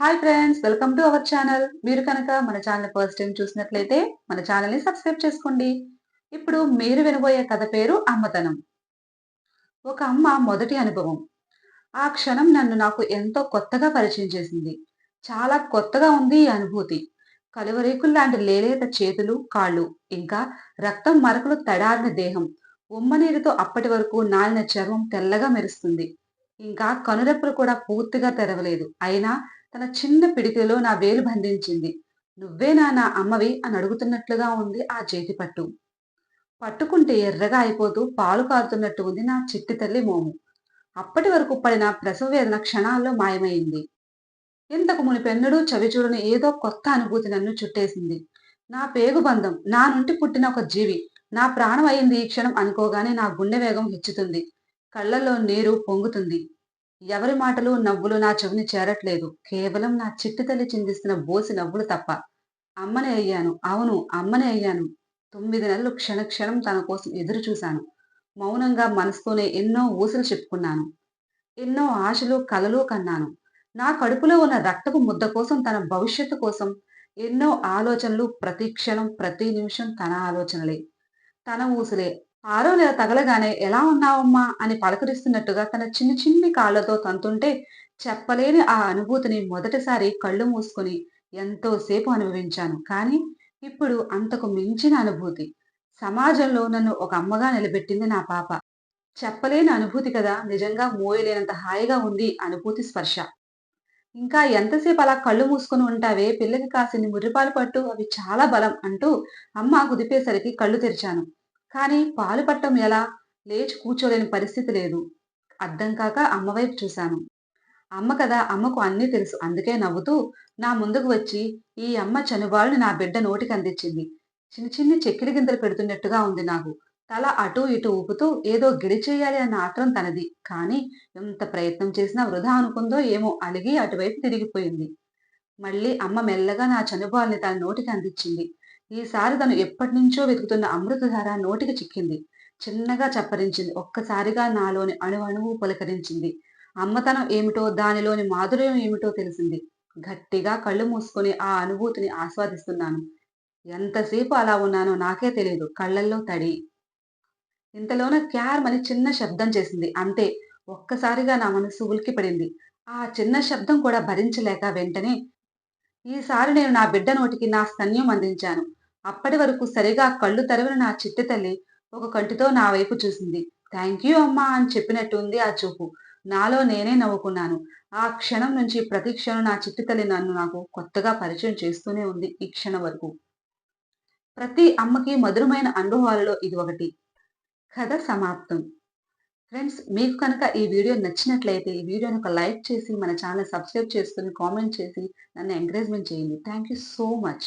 Hi friends welcome to our channel మీరు కనుక మన ఛానల్ ఫస్ట్ టైం చూసినట్లయితే మన ఛానల్ని సబ్స్క్రైబ్ చేసుకోండి. ఇప్పుడు మీరు వినబోయే కథ పేరు అమ్మతనం. ఒక అమ్మ మొదటి అనుభవం. ఆ క్షణం నన్ను నాకు ఎంతో కొత్తగా పరిచయం చేసింది. చాలా కొత్తగా ఉంది ఈ అనుభూతి. కలువరేకులు లాంటి లేలేత చేతులు కాళ్ళు ఇంకా రక్తం మరకలు తడారిన దేహం. ఉమ్మనీరుతో అప్పటి వరకు నాలిన చర్మం తెల్లగా మెరుస్తుంది. ఇంకా కనురెప్పలు కూడా పూర్తిగా తెరవలేదు. అయినా తన చిన్న పిడికిలో నా వేలు బంధించింది. నువ్వేనా నా అమ్మవి అని అడుగుతున్నట్లుగా ఉంది ఆ చేతి పట్టు. పట్టుకుంటే ఎర్రగా అయిపోతూ పాలు కారుతున్నట్టు ఉంది నా చిట్టి తల్లి మోము. అప్పటి వరకు పడిన ప్రసవ వేదన క్షణాల్లో మాయమైంది. ఇంతకు మునిపెన్నడూ చవి చూడని ఏదో కొత్త అనుభూతి నన్ను చుట్టేసింది. నా పేగు బంధం నా నుండి పుట్టిన ఒక జీవి నా ప్రాణం అయింది ఈ క్షణం అనుకోగానే నా గుండె వేగం హెచ్చుతుంది. కళ్ళల్లో నీరు పొంగుతుంది. ఎవరి మాటలు నవ్వులు నా చెవిని చేరట్లేదు. కేవలం నా చిట్టి తల్లి చిందిస్తున్న బోసి నవ్వులు తప్ప. అమ్మనే అయ్యాను. అవును అమ్మనే అయ్యాను. తొమ్మిది నెలలు క్షణ క్షణం తన కోసం ఎదురు చూశాను. మౌనంగా మనసుతోనే ఎన్నో ఊసులు చెప్పుకున్నాను. ఎన్నో ఆశలు కలలు కన్నాను. నా కడుపులో ఉన్న రక్తపు ముద్ద కోసం తన భవిష్యత్తు కోసం ఎన్నో ఆలోచనలు ప్రతి క్షణం ప్రతి నిమిషం తన ఆలోచనలే. తన ఊసులే. ఆరో నెల తగలగానే ఎలా ఉన్నావమ్మా అని పలకరిస్తున్నట్టుగా తన చిన్ని చిన్ని కాళ్ళతో తంతుంటే చెప్పలేని ఆ అనుభూతిని మొదటిసారి కళ్ళు మూసుకొని ఎంతోసేపు అనుభవించాను. కానీ ఇప్పుడు అంతకు మించిన అనుభూతి. సమాజంలో నన్ను ఒక అమ్మగా నిలబెట్టింది నా పాప. చెప్పలేని అనుభూతి కదా నిజంగా మోయలేనంత హాయిగా ఉంది అనుభూతి స్పర్శ. ఇంకా ఎంతసేపు అలా కళ్ళు మూసుకొని ఉంటావే? పిల్లకి కాసిని మురిపాలు పట్టు అవి చాలా బలం అంటూ అమ్మ కుదిపేసరికి కళ్ళు తెరిచాను. కానీ పాలు పట్టం ఎలా? లేచి కూర్చోలేని పరిస్థితి లేదు. అర్థం కాక అమ్మవైపు చూశాను. అమ్మ కదా అమ్మకు అన్నీ తెలుసు. అందుకే నవ్వుతూ నా ముందుకు వచ్చి ఈ అమ్మ చనుబాలుని నా బిడ్డ నోటికి అందించింది. చిన్న చిన్ని చెక్కిలి గింతలు పెడుతున్నట్టుగా ఉంది నాకు. తల అటు ఇటు ఊపుతూ ఏదో గిడిచేయాలి అన్న ఆత్రం తనది. కానీ ఎంత ప్రయత్నం చేసినా వృధా అనుకుందో ఏమో అలిగి అటువైపు తిరిగిపోయింది. మళ్ళీ అమ్మ మెల్లగా నా చనుబాల్ని తన నోటికి అందించింది. ఈసారి తను ఎప్పటి నుంచో వెతుకుతున్న అమృతధార నోటికి చిక్కింది. చిన్నగా చప్పరించింది. ఒక్కసారిగా నాలోని అణువణువు పులకరించింది. అమ్మతనం ఏమిటో దానిలోని మాధుర్యం ఏమిటో తెలిసింది. గట్టిగా కళ్ళు మూసుకొని ఆ అనుభూతిని ఆస్వాదిస్తున్నాను. ఎంతసేపు అలా ఉన్నానో నాకే తెలియదు కళ్ళల్లో తడి. ఇంతలోన క్యార్మని చిన్న శబ్దం చేసింది. అంతే. ఒక్కసారిగా నా మనసు ఉలికి పడింది. ఆ చిన్న శబ్దం కూడా భరించలేక వెంటనే ఈసారి నేను నా బిడ్డ నోటికి నా స్తన్యం అందించాను. అప్పటి వరకు సరిగా కళ్ళు తెరవిన నా చిట్టి తల్లి ఒక కంటితో నా వైపు చూసింది. థ్యాంక్ యూ అమ్మా అని చెప్పినట్టుంది ఆ చూపు. నాలో నేనే నవ్వుకున్నాను. ఆ క్షణం నుంచి ప్రతి క్షణం నా చిట్టి తల్లి నన్ను నాకు కొత్తగా పరిచయం చేస్తూనే ఉంది ఈ క్షణం వరకు. ప్రతి అమ్మకి మధురమైన అనుభవాలలో ఇది ఒకటి. కథ సమాప్తం. ఫ్రెండ్స్ మీకు కనుక ఈ వీడియో నచ్చినట్లయితే ఈ వీడియోని ఒక లైక్ చేసి మన ఛానల్ సబ్స్క్రైబ్ చేసుకుని కామెంట్ చేసి నన్ను ఎంకరేజ్మెంట్ చేయండి. Thank you so much